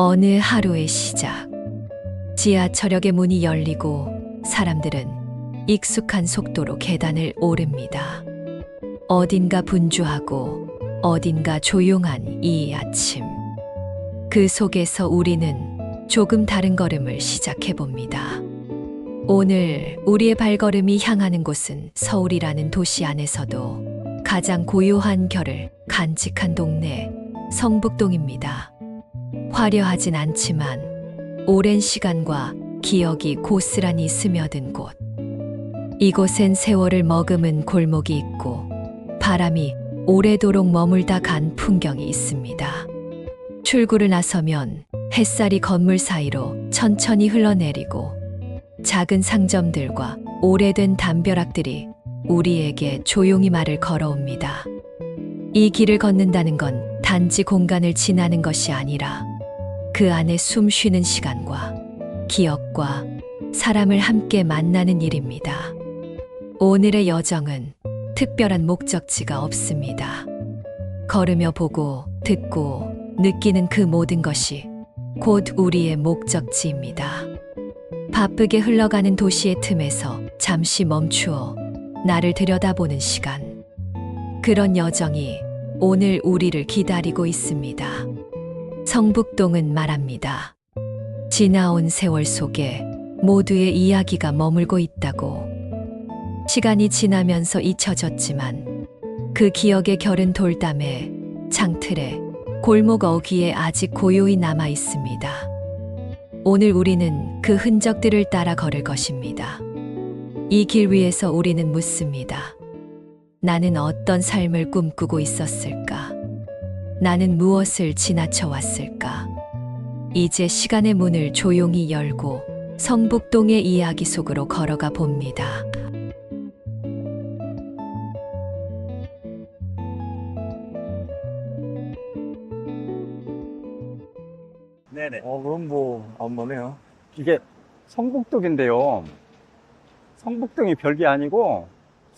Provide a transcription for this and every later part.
어느 하루의 시작. 지하철역의 문이 열리고 사람들은 익숙한 속도로 계단을 오릅니다. 어딘가 분주하고 어딘가 조용한 이 아침. 그 속에서 우리는 조금 다른 걸음을 시작해 봅니다. 오늘 우리의 발걸음이 향하는 곳은 서울이라는 도시 안에서도 가장 고요한 결을 간직한 동네 성북동입니다. 화려하진 않지만 오랜 시간과 기억이 고스란히 스며든 곳. 이곳엔 세월을 머금은 골목이 있고 바람이 오래도록 머물다 간 풍경이 있습니다. 출구를 나서면 햇살이 건물 사이로 천천히 흘러내리고 작은 상점들과 오래된 담벼락들이 우리에게 조용히 말을 걸어옵니다. 이 길을 걷는다는 건 단지 공간을 지나는 것이 아니라 그 안에 숨 쉬는 시간과 기억과 사람을 함께 만나는 일입니다. 오늘의 여정은 특별한 목적지가 없습니다. 걸으며 보고 듣고 느끼는 그 모든 것이 곧 우리의 목적지입니다. 바쁘게 흘러가는 도시의 틈에서 잠시 멈추어 나를 들여다보는 시간. 그런 여정이 오늘 우리를 기다리고 있습니다. 성북동은 말합니다. 지나온 세월 속에 모두의 이야기가 머물고 있다고. 시간이 지나면서 잊혀졌지만 그 기억의 결은 돌담에 창틀에 골목 어귀에 아직 고요히 남아 있습니다. 오늘 우리는 그 흔적들을 따라 걸을 것입니다. 이 길 위에서 우리는 묻습니다. 나는 어떤 삶을 꿈꾸고 있었을까? 나는 무엇을 지나쳐 왔을까? 이제 시간의 문을 조용히 열고 성북동의 이야기 속으로 걸어가 봅니다. 네네. 어, 그럼 뭐, 한번 해요. 이게 성북동인데요. 성북동이 별게 아니고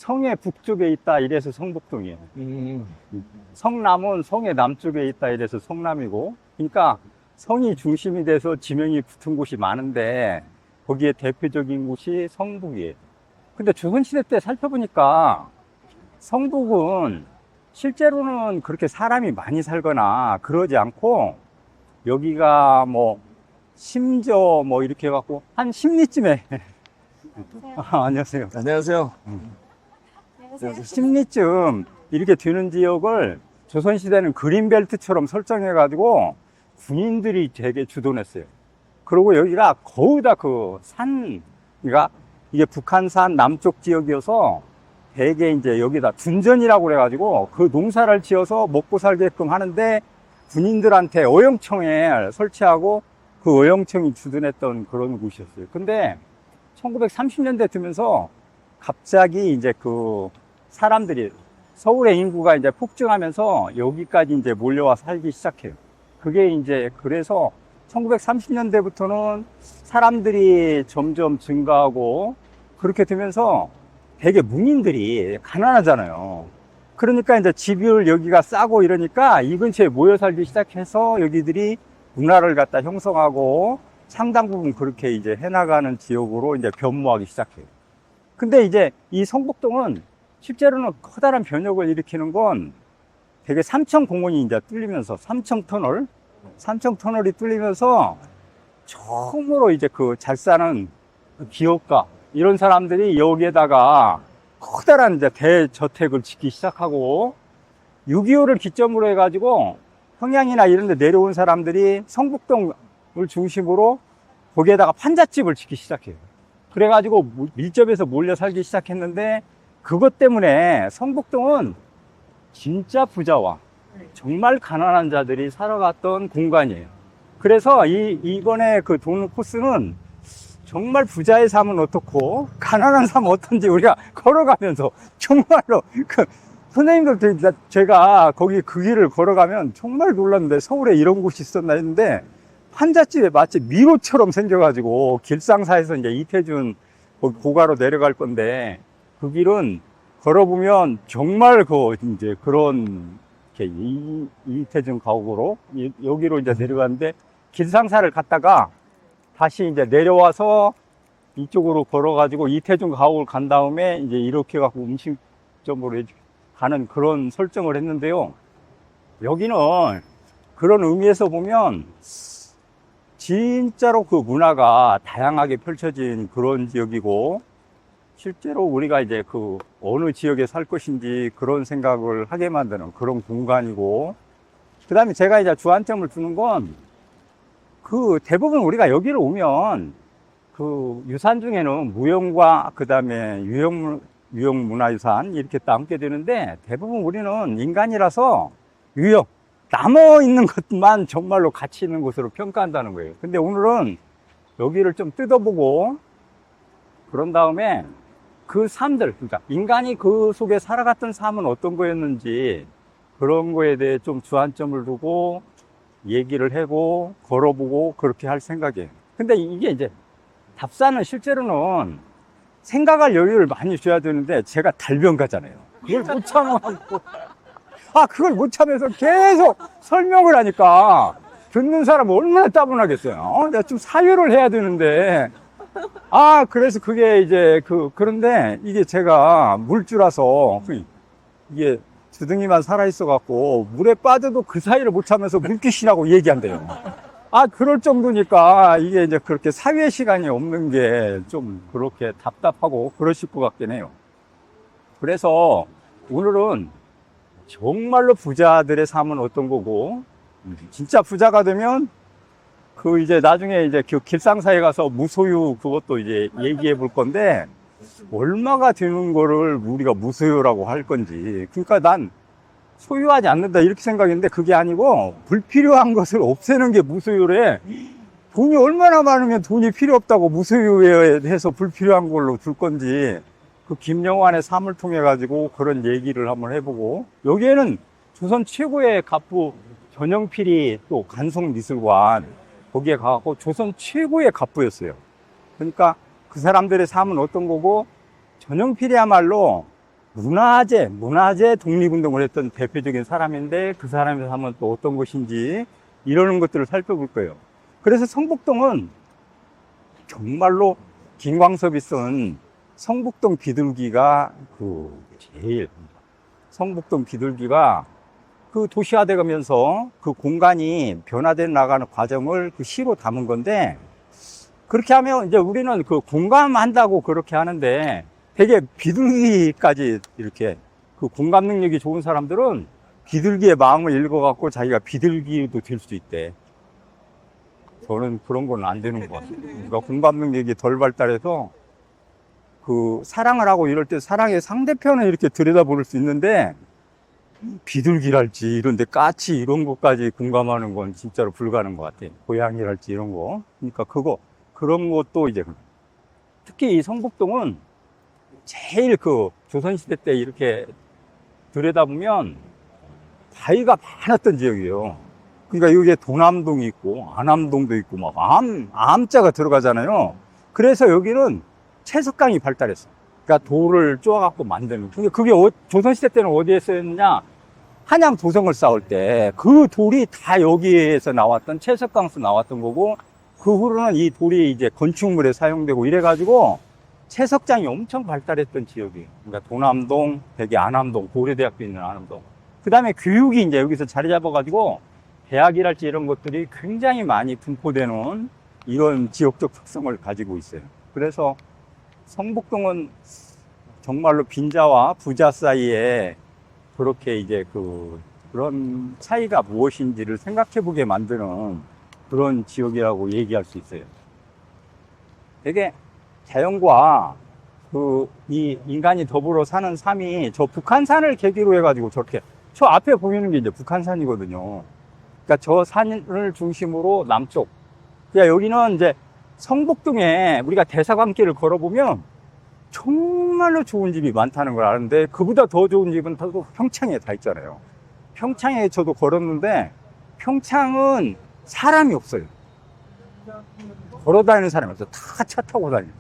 성의 북쪽에 있다 이래서 성북동이에요. 음. 성남은 성의 남쪽에 있다 이래서 성남이고, 그러니까 성이 중심이 돼서 지명이 붙은 곳이 많은데 거기에 대표적인 곳이 성북이에요. 근데 조선시대 때 살펴보니까 성북은 실제로는 그렇게 사람이 많이 살거나 그러지 않고 여기가 뭐 심저 뭐 이렇게 해갖고 한 10리쯤에 아, 안녕하세요. 안녕하세요. 심리쯤 이렇게 되는 지역을 조선시대는 그린벨트처럼 설정해가지고 군인들이 되게 주도했어요. 그리고 여기가 거의 다 그 산, 그러니까 이게 북한산 남쪽 지역이어서 대개 이제 여기다 둔전이라고 그래가지고 그 농사를 지어서 먹고 살게끔 하는데 군인들한테 어영청에 설치하고 그 어영청이 주둔했던 그런 곳이었어요. 근데 1930년대 되면서 갑자기 이제 그 사람들이 서울의 인구가 이제 폭증하면서 여기까지 이제 몰려와 살기 시작해요. 그게 이제 그래서 1930년대부터는 사람들이 점점 증가하고 그렇게 되면서 되게 문인들이 가난하잖아요. 그러니까 이제 집을 여기가 싸고 이러니까 이 근처에 모여 살기 시작해서 여기들이 문화를 갖다 형성하고 상당 부분 그렇게 이제 해나가는 지역으로 이제 변모하기 시작해요. 근데 이제 이 성북동은 실제로는 커다란 변혁을 일으키는 건 되게 삼청 공원이 이제 뚫리면서 삼청 터널, 삼청 터널이 뚫리면서 처음으로 이제 그 잘 사는 기업가 이런 사람들이 여기에다가 커다란 이제 대저택을 짓기 시작하고 6.25를 기점으로 해가지고 평양이나 이런 데 내려온 사람들이 성북동을 중심으로 거기에다가 판잣집을 짓기 시작해요. 그래가지고 밀접해서 몰려 살기 시작했는데 그것 때문에 성북동은 진짜 부자와 정말 가난한 자들이 살아갔던 공간이에요. 그래서 이, 이번에 그 도는 코스는 정말 부자의 삶은 어떻고 가난한 삶은 어떤지 우리가 걸어가면서 정말로 그 선생님들 저- 제가 거기 그 길을 걸어가면 정말 놀랐는데 서울에 이런 곳이 있었나 했는데 판잣집에 마치 미로처럼 생겨가지고 길상사에서 이제 이태준 고가로 내려갈 건데 그 길은 걸어보면 정말 그 이제 그런 이렇게 이, 이태준 가옥으로 이- 여기로 이제 내려가는데 길상사를 갔다가 다시 이제 내려와서 이쪽으로 걸어가지고 이태준 가옥을 간 다음에 이제 이렇게 갖고 음식점으로 가는 그런 설정을 했는데요. 여기는 그런 의미에서 보면 진짜로 그 문화가 다양하게 펼쳐진 그런 지역이고 실제로 우리가 이제 그 어느 지역에 살 것인지 그런 생각을 하게 만드는 그런 공간이고 그 다음에 제가 이제 주안점을 두는 건 그 대부분 우리가 여기를 오면 그 유산 중에는 무형과 그 다음에 유형, 유형 문화유산 이렇게 남게 되는데 대부분 우리는 인간이라서 유형, 남아 있는 것만 정말로 가치 있는 곳으로 평가한다는 거예요. 근데 오늘은 여기를 좀 뜯어보고 그런 다음에 그 삶들, 그러니까 인간이 그 속에 살아갔던 삶은 어떤 거였는지 그런 거에 대해 좀 주안점을 두고 얘기를 하고 걸어보고 그렇게 할 생각이에요. 근데 이게 이제 답사는 실제로는 생각할 여유를 많이 줘야 되는데 제가 달변가잖아요. 그걸 못 참아갖고 아 그걸 못 참아서 계속 설명을 하니까 듣는 사람은 얼마나 따분하겠어요. 어? 내가 좀 사유를 해야 되는데 아 그래서 그게 이제 그 그런데 이게 제가 물주라서 그 이게 주둥이만 살아있어 갖고 물에 빠져도 그 사이를 못 참면서 물귀신이라고 얘기한대요. 아 그럴 정도니까 이게 이제 그렇게 사회 시간이 없는 게 좀 그렇게 답답하고 그러실 것 같긴 해요. 그래서 오늘은 정말로 부자들의 삶은 어떤 거고 진짜 부자가 되면 그 이제 나중에 이제 그 길상사에 가서 무소유 그것도 이제 얘기해 볼 건데 얼마가 되는 거를 우리가 무소유라고 할 건지. 그러니까 난 소유하지 않는다 이렇게 생각했는데 그게 아니고 불필요한 것을 없애는 게 무소유래. 돈이 얼마나 많으면 돈이 필요 없다고 무소유에 해서 불필요한 걸로 둘 건지. 그 김영환의 삶을 통해 가지고 그런 얘기를 한번 해보고. 여기에는 조선 최고의 갑부 전영필이 또 간송미술관 거기에 가고 조선 최고의 갑부였어요. 그러니까 그 사람들의 삶은 어떤 거고 전영필이야말로 문화재, 문화재 독립운동을 했던 대표적인 사람인데 그 사람의 삶은 또 어떤 것인지 이러는 것들을 살펴볼 거예요. 그래서 성북동은 정말로 김광섭이 쓴 성북동 비둘기가 그 제일 성북동 비둘기가 그 도시화돼 가면서 그 공간이 변화돼 나가는 과정을 그 시로 담은 건데 그렇게 하면 이제 우리는 그 공감한다고 그렇게 하는데 되게 비둘기까지 이렇게 그 공감 능력이 좋은 사람들은 비둘기의 마음을 읽어갖고 자기가 비둘기도 될 수 있대. 저는 그런 건 안 되는 것 같아요. 그러니까 공감 능력이 덜 발달해서 그 사랑을 하고 이럴 때 사랑의 상대편을 이렇게 들여다볼 수 있는데 비둘기랄지 이런데 까치 이런 것까지 공감하는 건 진짜로 불가능한 것 같아요. 고양이랄지 이런 거. 그러니까 그거 그런 것도 이제 특히 이 성북동은 제일 그 조선시대 때 이렇게 들여다보면 바위가 많았던 지역이에요. 그러니까 여기에 도남동이 있고 안암동도 있고 막 암, 암자가 들어가잖아요. 그래서 여기는 채석강이 발달했어. 그러니까 돌을 쪼아갖고 만드는. 그게 그게 어- 조선시대 때는 어디에 쓰였느냐? 한양 도성을 쌓을 때 그 돌이 다 여기에서 나왔던 채석강에서 나왔던 거고 그 후로는 이 돌이 이제 건축물에 사용되고 이래가지고 채석장이 엄청 발달했던 지역이에요. 그러니까 도남동, 대개 안암동, 고려대학도 있는 안암동. 그 다음에 교육이 이제 여기서 자리 잡아가지고 대학이랄지 이런 것들이 굉장히 많이 분포되는 이런 지역적 특성을 가지고 있어요. 그래서 성북동은 정말로 빈자와 부자 사이에 그렇게 이제 그 그런 차이가 무엇인지를 생각해 보게 만드는 그런 지역이라고 얘기할 수 있어요. 되게 자연과 그 이 인간이 더불어 사는 삶이 저 북한산을 계기로 해가지고 저렇게 저 앞에 보이는 게 이제 북한산이거든요. 그러니까 저 산을 중심으로 남쪽. 그러니까 여기는 이제 성북동에 우리가 대사관길을 걸어보면 정말로 좋은 집이 많다는 걸 아는데 그보다 더 좋은 집은 또 평창에 다 있잖아요. 평창에 저도 걸었는데 평창은 사람이 없어요. 걸어 다니는 사람이 없어요. 다 차 타고 다니요.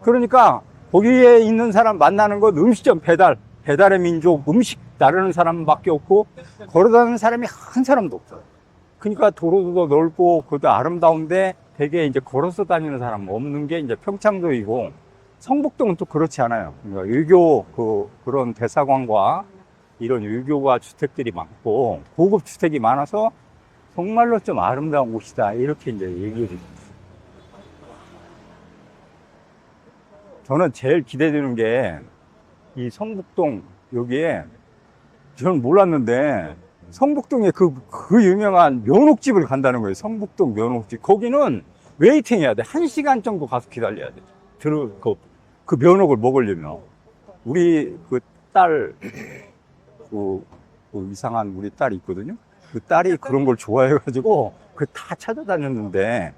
그러니까 거기에 있는 사람 만나는 건 음식점 배달, 배달의 민족, 음식 나르는 사람밖에 없고 걸어 다니는 사람이 한 사람도 없어요. 그러니까 도로도 넓고 그것도 아름다운데 되게 이제 걸어서 다니는 사람 없는 게 이제 평창도이고 성북동은 또 그렇지 않아요. 그러니까 유교 그 그런 대사관과 이런 유교가 주택들이 많고 고급 주택이 많아서 정말로 좀 아름다운 곳이다 이렇게 이제 얘기를. 저는 제일 기대되는 게 이 성북동 여기에 저는 몰랐는데 성북동에 그, 그 유명한 면옥집을 간다는 거예요. 성북동 면옥집. 거기는 웨이팅 해야 돼. 한 시간 정도 가서 기다려야 돼. 들어, 그, 그 면옥을 먹으려면. 우리 그 딸, 그, 그 이상한 우리 딸이 있거든요. 그 딸이 그런 걸 좋아해가지고 그 다 찾아다녔는데.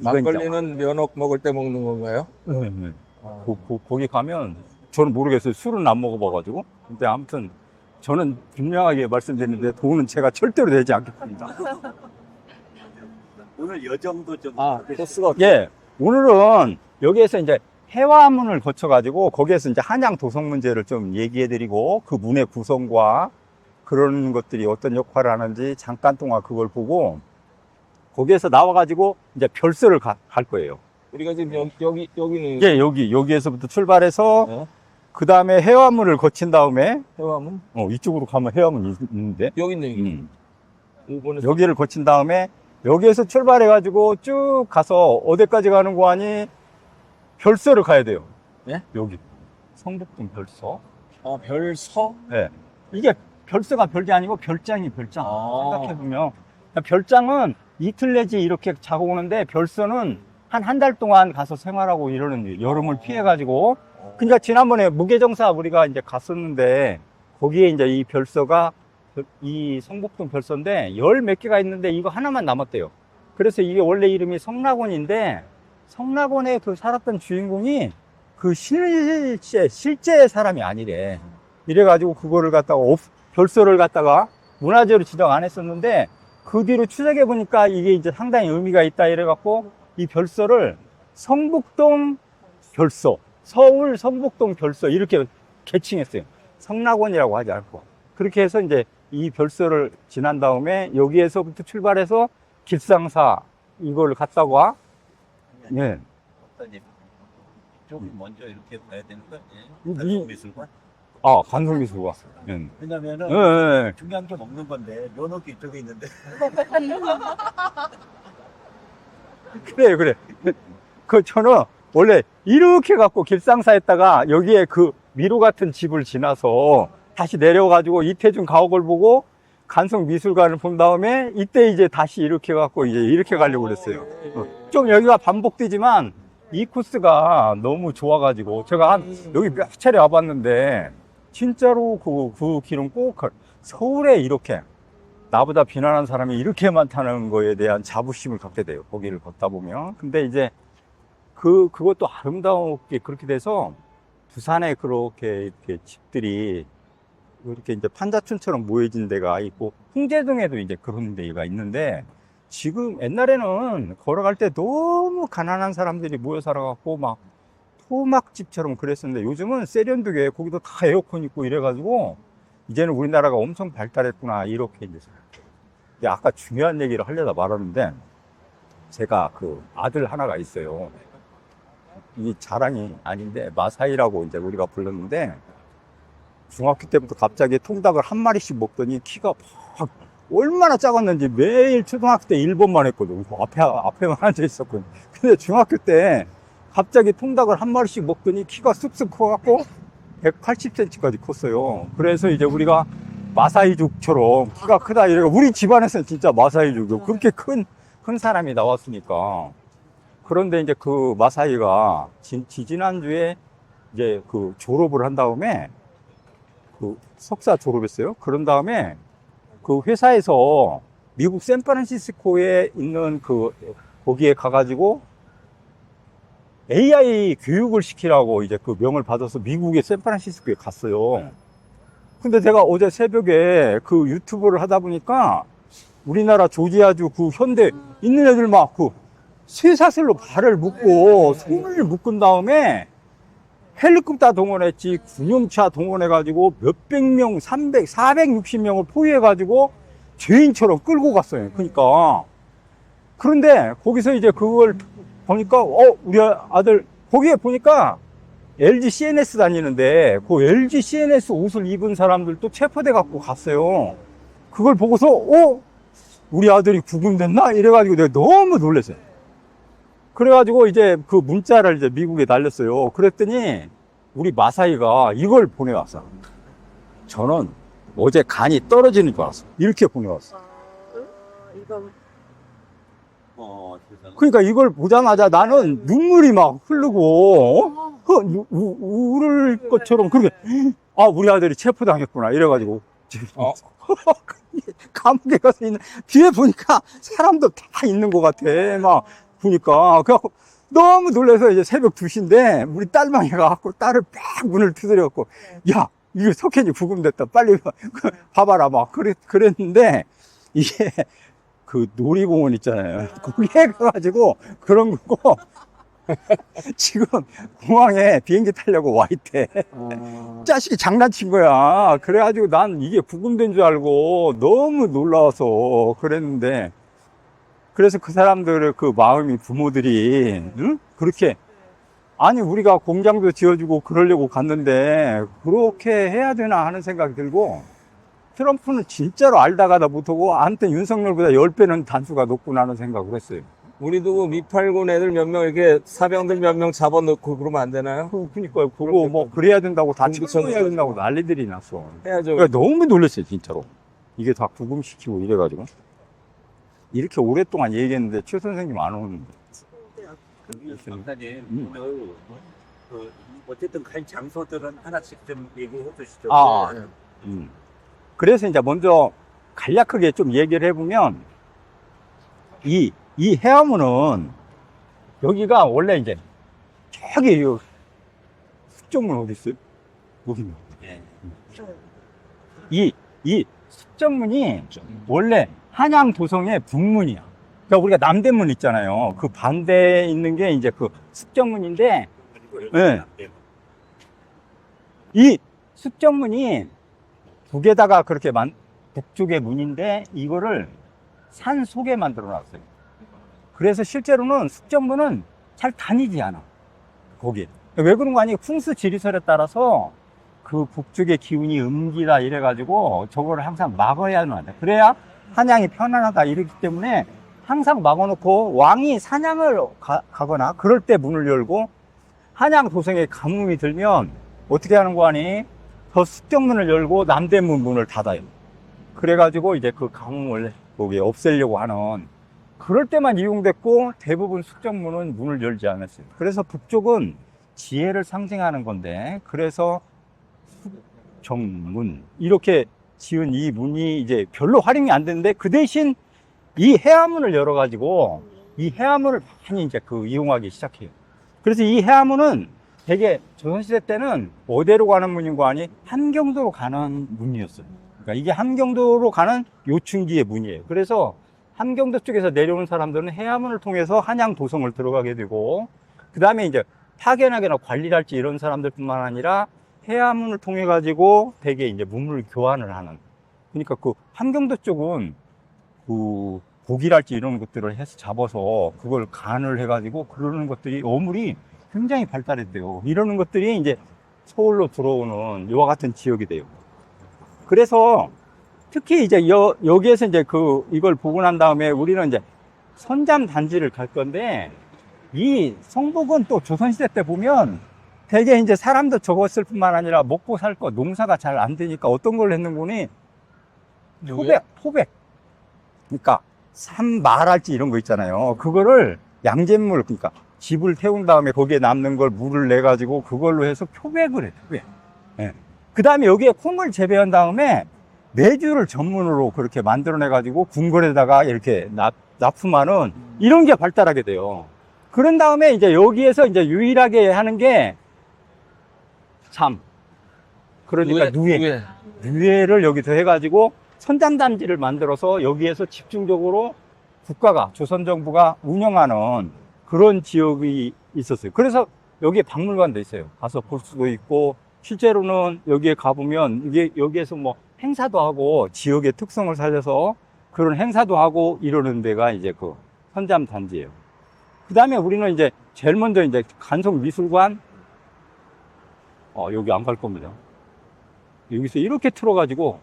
이건 이제- 막걸리는 면옥 먹을 때 먹는 건가요? 네, 네. 거, 거, 거기 가면 저는 모르겠어요. 술은 안 먹어봐가지고. 근데 아무튼 저는 분명하게 말씀드리는데 돈은 제가 절대로 내지 않겠습니다. 오늘 여정도 좀 아, 코스가 예, 오늘은 여기에서 이제 해화문을 거쳐가지고 거기에서 이제 한양 도성 문제를 좀 얘기해드리고 그 문의 구성과 그런 것들이 어떤 역할을 하는지 잠깐 동안 그걸 보고 거기에서 나와가지고 이제 별서를 가- 갈 거예요. 우리가 지금 여기, 여기 여기는 예, 여기, 여기에서부터 출발해서 네. 그 다음에 해화문을 거친 다음에 해화문 어, 이쪽으로 가면 해화문이 있- 있는데 여기 있네 여기. 음. 일본에서 여기를 거친 다음에 여기에서 출발해 가지고 쭉 가서 어디까지 가는 거 아니 별서를 가야 돼요. 예? 여기 성북동 별서. 아 별서 예. 이게 별서가 별게 아니고 별장이 별장. 아. 생각해보면 별장은 이틀 내지 이렇게 자고 오는데 별서는 한 한 달 동안 가서 생활하고 이러는 일, 여름을 피해가지고 그러니까 지난번에 무게정사 우리가 이제 갔었는데 거기에 이제 이 별서가 그- 이 성북동 별서인데 열 몇 개가 있는데 이거 하나만 남았대요. 그래서 이게 원래 이름이 성락원인데 성락원에 그 살았던 주인공이 그 실제 실제 사람이 아니래. 이래가지고 그거를 갖다가 업- 별서를 갖다가 문화재로 지정 안 했었는데 그 뒤로 추적해 보니까 이게 이제 상당히 의미가 있다 이래갖고 이 별서를 성북동 별서, 서울 성북동 별서 이렇게 개칭했어요. 성락원이라고 하지 않고 그렇게 해서 이제 이 별서를 지난 다음에 여기에서부터 출발해서 길상사 이걸 갔다가 예. 박사님 좀 먼저 이렇게 봐야 되는 거 이- 아니에요? 미술관? 아 관성미술관. 예. 왜냐면은 예, 예, 예. 중요한 게 먹는 건데 면허기 이쪽에 있는데 그래 그래. 그 저는 원래 이렇게 갖고 길상사 했다가 여기에 그 미로 같은 집을 지나서 다시 내려가지고 이태준 가옥을 보고 간성 미술관을 본 다음에 이때 이제 다시 이렇게 갖고 이제 이렇게 가려고 그랬어요. 어, 좀 여기가 반복되지만 이 코스가 너무 좋아가지고 제가 한 여기 몇 차례 와봤는데 진짜로 그, 그 길은 꼭 가- 서울에 이렇게 나보다 비난하는 사람이 이렇게 많다는 거에 대한 자부심을 갖게 돼요. 거기를 걷다 보면. 근데 이제 그, 그것도 아름다웠게 그렇게 돼서 부산에 그렇게 이렇게 집들이 이렇게 이제 판자촌처럼 모여진 데가 있고 홍제동에도 이제 그런 데가 있는데 지금 옛날에는 걸어갈 때 너무 가난한 사람들이 모여 살아갖고 막 토막집처럼 그랬었는데 요즘은 세련되게 거기도 다 에어컨 있고 이래가지고 이제는 우리나라가 엄청 발달했구나 이렇게 이제 아까 중요한 얘기를 하려다 말았는데 제가 그 아들 하나가 있어요. 이 자랑이 아닌데 마사이라고 이제 우리가 불렀는데 중학교 때부터 갑자기 통닭을 한 마리씩 먹더니 키가 막 얼마나 작았는지 매일 초등학교 때 1번만 했거든. 그 앞에 앞에만 앉아 있었거든. 근데 중학교 때 갑자기 통닭을 한 마리씩 먹더니 키가 쑥쑥 커갖고 180cm까지 컸어요. 그래서 이제 우리가 마사이족처럼 키가 크다 이래가 우리 집안에서는 진짜 마사이족이요. 그렇게 큰, 큰 사람이 나왔으니까. 그런데 이제 그 마사이가 지, 지난주에 이제 그 졸업을 한 다음에 그 석사 졸업했어요. 그런 다음에 그 회사에서 미국 샌프란시스코에 있는 그 거기에 가가지고 AI 교육을 시키라고 이제 그 명을 받아서 미국의 샌프란시스코에 갔어요. 근데 제가 어제 새벽에 그 유튜브를 하다 보니까 우리나라 조지아주 그 현대 있는 애들 막 그 쇠사슬로 발을 묶고 손을 묶은 다음에 헬리콥터 동원했지 군용차 동원해가지고 몇백 명, 300, 460명을 포위해가지고 죄인처럼 끌고 갔어요. 그러니까 그런데 거기서 이제 그걸 보니까 어 우리 아들 거기에 보니까 LG CNS 다니는데 그 LG CNS 옷을 입은 사람들도 체포돼 갖고 갔어요. 그걸 보고서 어 우리 아들이 구금됐나 이래가지고 내가 너무 놀랐어요. 그래가지고 이제 그 문자를 이제 미국에 날렸어요. 그랬더니 우리 마사이가 이걸 보내왔어. 저는 어제 간이 떨어지는 줄 알았어. 이렇게 보내왔어. 어, 세상에. 그러니까 이걸 보자마자 나는 눈물이 막 흐르고, 어? 그 우, 우, 울을 것처럼 그렇게, 아, 우리 아들이 체포당했구나. 이래가지고. 어. 감옥에 가서 있는, 뒤에 보니까 사람도 다 있는 것 같아. 막, 보니까. 그래갖고 너무 놀라서 이제 새벽 2시인데, 우리 딸망이 가 갖고 딸을 막 문을 두드려갖고, 야, 이거 석현이 구금됐다. 빨리 봐봐라. 막, 그랬, 그랬는데, 이게, 그 놀이공원 있잖아요. 거기에 가가지고 그런 거고, 지금 공항에 비행기 타려고 와 있대. 자식이 장난친 거야. 그래가지고 난 이게 구금된 줄 알고 너무 놀라워서 그랬는데, 그래서 그 사람들의 그 마음이 부모들이, 응? 그렇게, 아니, 우리가 공장도 지어주고 그러려고 갔는데, 그렇게 해야 되나 하는 생각이 들고, 트럼프는 진짜로 알다가다 못하고, 한테 윤석열보다 10배는 단수가 높구나 하는 생각을 했어요. 우리도 그 미팔군 애들 몇 명 이렇게 사병들 몇 명 잡아놓고 그러면 안 되나요? 그, 그니까요. 그거 뭐, 그래야 된다고 다 전수. 된다고 난리들이 났어. 해야죠. 그러니까 너무 놀랐어요, 진짜로. 이게 다 구금시키고 이래가지고. 이렇게 오랫동안 얘기했는데, 최 선생님 안 오는데. 그 박사님, 음. 오늘 그 어쨌든 간 장소들은 하나씩 좀 얘기해 주시죠. 아. 네. 음. 그래서 이제 먼저 간략하게 좀 얘기를 해보면, 이, 이 해화문은, 여기가 원래 이제, 저기, 요, 숙정문 어디 있어요? 여기 예. 이, 이 숙정문이 원래 한양 도성의 북문이야. 그러니까 우리가 남대문 있잖아요. 그 반대에 있는 게 이제 그 숙정문인데, 그리고 네. 예. 이 숙정문이 북에다가 그렇게 만, 북쪽의 문인데 이거를 산 속에 만들어 놨어요. 그래서 실제로는 숙정문은 잘 다니지 않아. 거기. 왜 그런 거 아니? 풍수 지리설에 따라서 그 북쪽의 기운이 음기다 이래가지고 저거를 항상 막아야만 돼. 그래야 한양이 편안하다 이러기 때문에 항상 막아놓고 왕이 사냥을 가, 가거나 그럴 때 문을 열고 한양 도성에 가뭄이 들면 어떻게 하는 거 아니? 더 숙정문을 열고 남대문 문을 닫아요. 그래가지고 이제 그 가뭄을 거기 없애려고 하는 그럴 때만 이용됐고 대부분 숙정문은 문을 열지 않았어요. 그래서 북쪽은 지혜를 상징하는 건데 그래서 숙정문 이렇게 지은 이 문이 이제 별로 활용이 안 되는데 그 대신 이 해화문을 열어가지고 이 해화문을 많이 이제 그 이용하기 시작해요. 그래서 이 해화문은 되게 조선시대 때는 어디로 가는 문인 거 아니? 함경도로 가는 문이었어요. 그러니까 이게 함경도로 가는 요충지의 문이에요. 그래서 함경도 쪽에서 내려오는 사람들은 해화문을 통해서 한양 도성을 들어가게 되고, 그 다음에 이제 파견하거나 관리를 할지 이런 사람들뿐만 아니라 해화문을 통해 가지고 되게 이제 문물 교환을 하는. 그러니까 그 함경도 쪽은 그 고기랄지 이런 것들을 해서 잡아서 그걸 간을 해가지고 그러는 것들이 어물이 굉장히 발달했대요. 이러는 것들이 이제 서울로 들어오는 이와 같은 지역이 돼요. 그래서 특히 이제 여, 여기에서 이제 그 이걸 보고 난 다음에 우리는 이제 선잠 단지를 갈 건데 이 성북은 또 조선시대 때 보면 되게 이제 사람도 적었을 뿐만 아니라 먹고 살 거 농사가 잘 안 되니까 어떤 걸 했는 거니 토백, 토백. 그러니까 산 말할지 이런 거 있잖아요. 그거를 양잿물, 그러니까 집을 태운 다음에 거기에 남는 걸 물을 내 가지고 그걸로 해서 표백을 해. 표백. 예. 그 다음에 여기에 콩을 재배한 다음에 메주를 전문으로 그렇게 만들어내 가지고 궁궐에다가 이렇게 납, 납품하는 이런 게 발달하게 돼요. 그런 다음에 이제 여기에서 이제 유일하게 하는 게 잠. 그러니까 누에. 누에. 유해를 여기서 해가지고 선잠단지를 만들어서 여기에서 집중적으로 국가가 조선 정부가 운영하는 그런 지역이 있었어요. 그래서 여기에 박물관도 있어요. 가서 볼 수도 있고 실제로는 여기에 가보면 이게 여기에서 뭐 행사도 하고 지역의 특성을 살려서 그런 행사도 하고 이러는 데가 이제 그 선잠 단지예요. 그 다음에 우리는 이제 제일 먼저 이제 간송 미술관, 어, 여기 안 갈 겁니다. 여기서 이렇게 틀어가지고,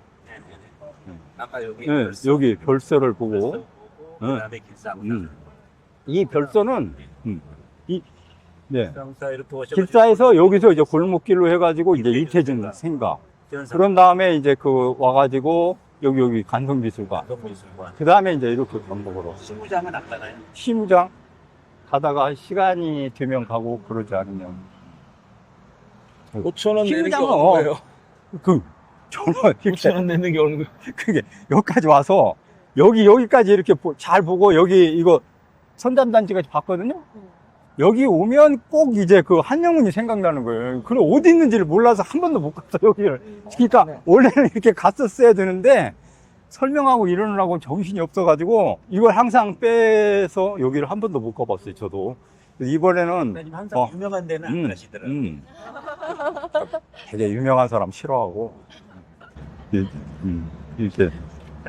아까 여기 네, 여기 별서를 보고, 그다음에 길상 음. 이 별서는, 음, 이, 네. 길상사 이렇게 오셔 길사에서 여기서 이제 골목길로 해가지고 이제 이태준 생각. 그런 다음에 이제 그 와가지고 여기 여기 간성미술관. 미술관 그 다음에 이제 이렇게 전복으로 시무장은 안 가나요? 시무장 가다가 시간이 되면 가고 그러지 않으면 5천 원 내는 게 어느 어. 거예요? 그 저는 5천 이렇게 원 내는 게 어느 거예요? 그게 여기까지 와서 여기 여기까지 이렇게 보- 잘 보고 여기 이거 선담 단지까지 봤거든요. 여기 오면 꼭 이제 그 한영문이 생각나는 거예요. 그래 어디 있는지를 몰라서 한 번도 못 갔어 여기를. 그러니까 원래는 이렇게 갔었어야 되는데 설명하고 이러느라고 정신이 없어가지고 이걸 항상 빼서 여기를 한 번도 못 가봤어요. 저도 이번에는 항상 어. 유명한 데는 안 음, 가시더라고요. 음. 되게 유명한 사람 싫어하고 이- 음, 이렇게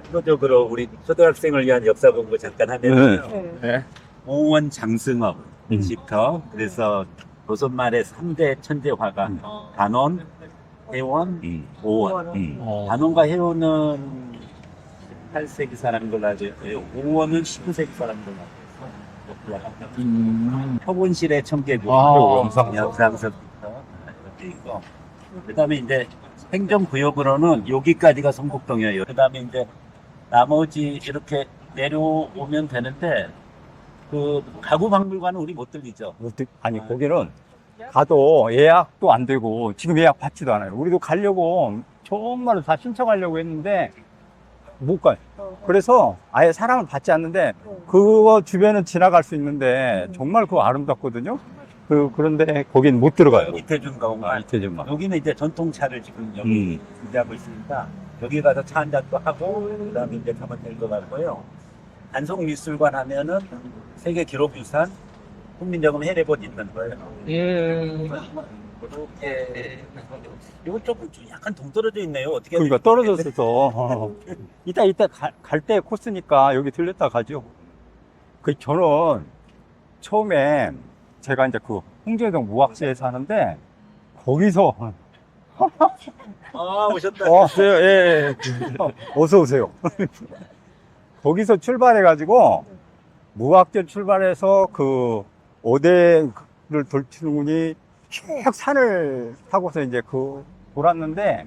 추가적으로 우리 초등학생을 위한 역사 공부 잠깐 하면 네. 오원 장승업 음. 집터 그래서 조선 말의 3대 천재 화가 음. 단원, 해원, 음, 오원. 음. 어. 단원과 해원은 18세기 사람인 걸로 알고 있고요. 오원은 19세기 사람인 걸로 알고 있어요. 음. 표본실의 청계구, 아. 영상서부터 이렇게 있고, 그 다음에 이제 행정구역으로는 여기까지가 성북동이에요. 그 다음에 이제 나머지 이렇게 내려오면 되는데, 그 가구 박물관은 우리 못 들리죠. 어떻게- 아니 거기는 가도 예약도 안 되고 지금 예약 받지도 않아요. 우리도 가려고 정말 다 신청하려고 했는데 못 가요. 그래서 아예 사람을 받지 않는데 그거 주변은 지나갈 수 있는데 정말 그거 아름답거든요. 그 그런데 거긴 못 들어가요. 이태준 가공관. 이태준만. 여기는 이제 전통차를 지금 여기 음. 준비하고 있으니까 여기 가서 차 한 잔도 하고 그다음에 이제 가면 될 것 같고요. 단성미술관 하면은 세계 기록유산 국민정음 해례본 있는 거예요. 음. 그렇게 이거 조금 좀 약간 동떨어져 있네요. 어떻게 그러니까 떨어졌어서 어. 이따 이따 갈 때 코스니까 여기 들렸다 가죠. 그 저는 처음에 제가 이제 그 홍제동 무학지에 사는데 거기서 아 오셨다. 어, 예, 예. 어서 오세요. 거기서 출발해가지고 무학대 출발해서 그 오대를 돌치는 분이 쭉 산을 타고서 이제 그 돌았는데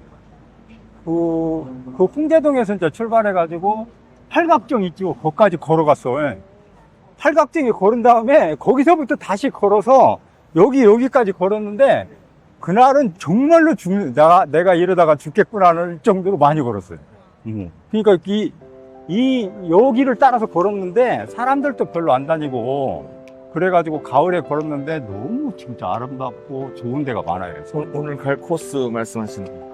그, 그 홍제동에서 이제 출발해가지고 팔각정 있죠. 거기까지 걸어갔어. 예. 팔각정에 걸은 다음에 거기서부터 다시 걸어서 여기 여기까지 걸었는데 그날은 정말로 죽 내가 내가 이러다가 죽겠구나 하는 정도로 많이 걸었어요. 음. 그러니까 이, 이 여기를 따라서 걸었는데 사람들도 별로 안 다니고 그래가지고 가을에 걸었는데 너무 진짜 아름답고 좋은 데가 많아요. 오- 오늘 갈 코스 말씀하시는 거.